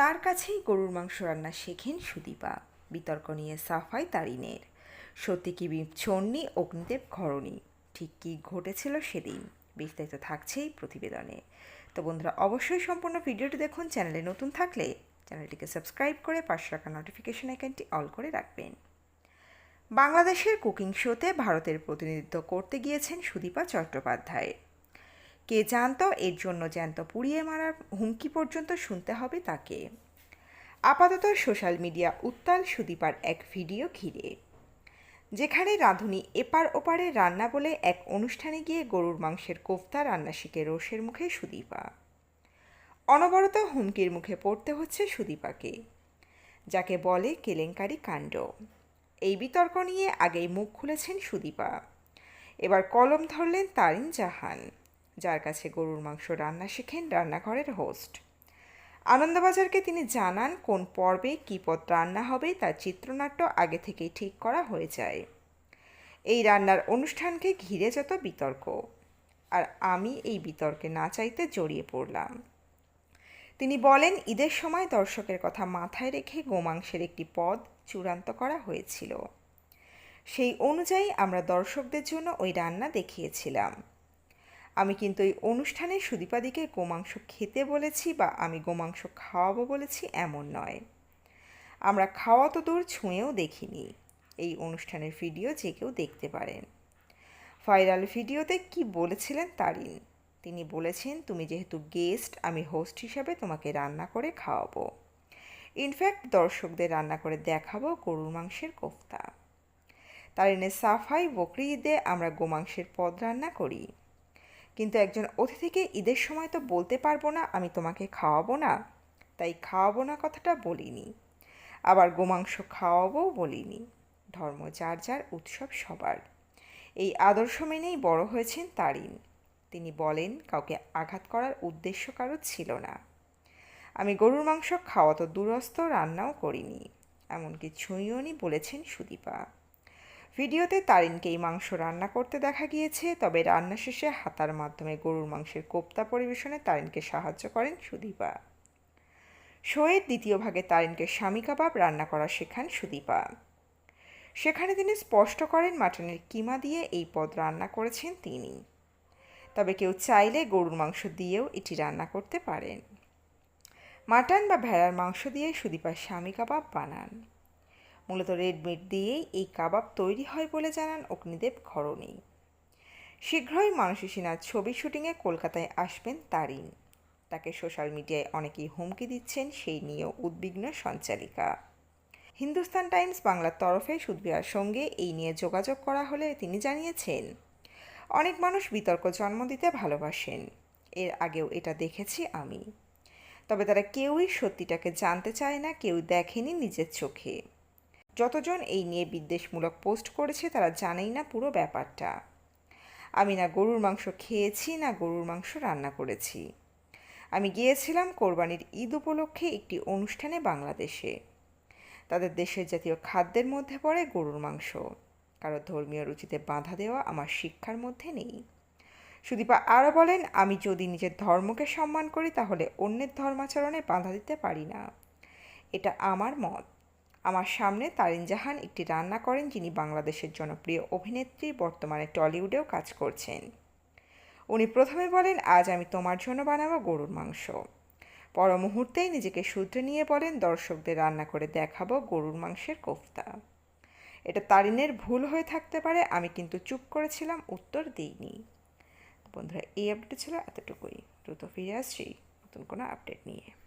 তার কাছেই গরুর মাংস রান্না শেখেন সুদীপা। বিতর্ক নিয়ে সাফাই তারিনের। সত্যি কি চন্নি অগ্নিদেব ঘরণী। ঠিক কী ঘটেছিল সেদিন? বিস্তারিত থাকছেই প্রতিবেদনে। তো বন্ধুরা, অবশ্যই সম্পূর্ণ ভিডিওটি দেখুন, চ্যানেলে নতুন থাকলে চ্যানেলটিকে সাবস্ক্রাইব করে পাশে রাখা নোটিফিকেশন আইকনটি অল করে রাখবেন। বাংলাদেশের কুকিং শোতে ভারতের প্রতিনিধিত্ব করতে গিয়েছেন সুদীপা চট্টোপাধ্যায়। কে জানত? এর জন্য জ্যান্ত পুড়িয়ে মারার হুমকি পর্যন্ত শুনতে হবে তাকে। আপাতত সোশ্যাল মিডিয়া উত্তাল সুদীপার এক ভিডিও ঘিরে, যেখানে রাঁধুনি এপার ওপারে রান্না বলে এক অনুষ্ঠানে গিয়ে গরুর মাংসের কোফতা, রান্না শিখে রোষের মুখে সুদীপা। অনবরত হুমকির মুখে পড়তে হচ্ছে সুদীপাকে, যাকে বলে কেলেঙ্কারি কাণ্ড। এই বিতর্ক নিয়ে আগেই মুখ খুলেছেন সুদীপা। এবার কলম ধরলেন তারিন জাহান। যার কাছে গরুর মাংস রান্না শেখেন রান্নাঘরের হোস্ট আনন্দবাজারকে তিনি জানান কোন পর্বে কী পদ রান্না হবে তার চিত্রনাট্য আগে থেকেই ঠিক করা হয়ে যায়। এই রান্নার অনুষ্ঠানকে ঘিরে যত বিতর্ক। আর আমি এই বিতর্কে না চাইতে জড়িয়ে পড়লাম। তিনি বলেন, ঈদের সময় দর্শকের কথা মাথায় রেখে গোমাংসের একটি পদ চূড়ান্ত করা হয়েছিল। সেই অনুযায়ী আমরা দর্শকদের জন্য ওই রান্না দেখিয়েছিলাম। আমি কিন্তু এই অনুষ্ঠানে সুদীপাদিকে গোমাংস খেতে বলেছি বা আমি গোমাংস খাওয়াবো বলেছি এমন নয়। আমরা খাওয়া তো দূর ছুঁয়েও দেখিনি। এই অনুষ্ঠানের ভিডিও যে কেউ দেখতে পারেন। ভাইরাল ভিডিওতে কি বলেছিলেন তারিন? তিনি বলেছেন, তুমি যেহেতু গেস্ট, আমি হোস্ট হিসাবে তোমাকে রান্না করে খাওয়াবো। ইনফ্যাক্ট দর্শকদের রান্না করে দেখাবো গরুর মাংসের কোফতা। তারিনের সাফাই বকরি ঈদে আমরা গোমাংসের পদ রান্না করি। কিন্তু একজন অতিথিকে ঈদের সময় তো বলতে পারব না, আমি তোমাকে খাওয়াবো না। তাই খাওয়াবো না কথাটা বলিনি। আবার গোমাংস খাওয়াবো বলিনি। ধর্ম যার যার, উৎসব সবার। এই আদর্শ মেনেই বড় হয়েছেন তারিন। তিনি বলেন, কাউকে আঘাত করার উদ্দেশ্য কারও ছিল না। আমি গরুর মাংস খাওয়া তো দূরস্থ রান্নাও করিনি। এমনকি ছুঁইওনি বলেছেন সুদীপা। ভিডিওতে তারিনকে এই মাংস রান্না করতে দেখা গিয়েছে, তবে রান্না শেষে হাতার মাধ্যমে গরুর মাংসের কোপ্তা পরিবেশনে তারিনকে সাহায্য করেন সুদীপা। শোয়ের দ্বিতীয় ভাগে তারিনকে স্বামী কাবাব রান্না করা শেখান সুদীপা। সেখানে তিনি স্পষ্ট করেন, মাটনের কিমা দিয়ে এই পদ রান্না করেছেন তিনি। তবে কেউ চাইলে গরুর মাংস দিয়েও এটি রান্না করতে পারেন। মাটন বা ভেড়ার মাংস দিয়ে সুদীপার স্বামী কাবাব বানান। মূলত রেড মিট দিয়েই এই কাবাব তৈরি হয় বলে জানান অগ্নিদেব ঘরণী। শীঘ্রই মানসী সিনহার ছবি শুটিংয়ে কলকাতায় আসবেন তারিন। তাকে সোশ্যাল মিডিয়ায় অনেকেই হুমকি দিচ্ছেন, সেই নিয়েও উদ্বিগ্ন সঞ্চালিকা। হিন্দুস্তান টাইমস বাংলার তরফে সুদবিয়ার সঙ্গে এই নিয়ে যোগাযোগ করা হলে তিনি জানিয়েছেন, অনেক মানুষ বিতর্ক জন্ম দিতে ভালোবাসেন। এর আগেও এটা দেখেছি আমি। তবে তারা কেউই সত্যিটাকে জানতে চায় না কেউ দেখেনি নিজের চোখে। যতজন এই নিয়ে বিদ্বেষমূলক পোস্ট করেছে তারা জানেই না পুরো ব্যাপারটা। আমি না গরুর মাংস খেয়েছি, না গরুর মাংস রান্না করেছি। আমি গিয়েছিলাম কোরবানির ঈদ উপলক্ষে একটি অনুষ্ঠানে বাংলাদেশে। তাদের দেশের জাতীয় খাদ্যের মধ্যে পড়ে গরুর মাংস। কারও ধর্মীয় রুচিতে বাধা দেওয়া আমার শিক্ষার মধ্যে নেই। সুদীপা আরও বলেন, আমি যদি নিজের ধর্মকে সম্মান করি, তাহলে অন্যের ধর্মাচরণে বাধা দিতে পারি না। এটা আমার মত। আমার সামনে তারিন জাহান একটি রান্না করেন যিনি বাংলাদেশের জনপ্রিয় অভিনেত্রী, বর্তমানে টলিউডেও কাজ করছেন। উনি প্রথমে বলেন, আজ আমি তোমার জন্য বানাবো গরুর মাংস। পর মুহূর্তেই নিজেকে শুধরে নিয়ে বলেন, দর্শকদের রান্না করে দেখাবো গরুর মাংসের কোফতা। এটা তারিনের ভুল হয়ে থাকতে পারে, আমি কিন্তু চুপ করেছিলাম, উত্তর দিইনি। বন্ধুরা, এই আপডেট ছিল এতটুকুই। দ্রুত ফিরে আসছি নতুন কোনো আপডেট নিয়ে।